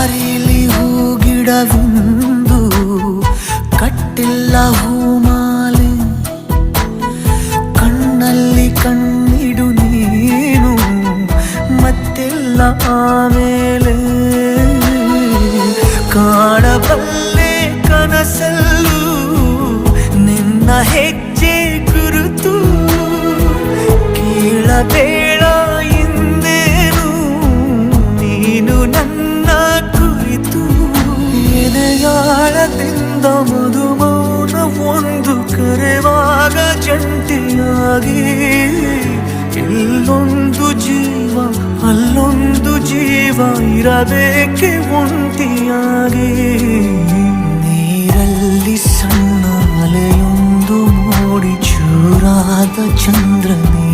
ದಾರಿಲಿ ಹೂಗಿಡವಿಂದು ಕಟ್ಟಿಲ್ಲ ಹೂಮಾಲೆ. ಕಣ್ಣಲ್ಲಿ ಕಣ್ಣಿಡು ನೀನು ಮತ್ತೆಲ್ಲ ಆಮೇಲೆ. ಕಾಣಬಲ್ಲೆ ಕನಸಲ್ಲೂ ನಿನ್ನ ಹೆಜ್ಜೆ ಎದೆಯಾಳದಿಂದ ಮಧುಮೌನ ಒಂದು ಕರೆವಾಗ ಜಂಟಿಯಾಗಿ, ಇಲ್ಲೊಂದು ಜೀವ, ಅಲ್ಲೊಂದು ಜೀವ ಇರಬೇಕೆ ಒಂಟಿಯಾಗಿ. ನೀರಲ್ಲಿ ಸಣ್ಣ ಅಲೆಯೊಂದು ಮೂಡಿ ಚೂರಾದ ಚಂದ್ರನೇಗ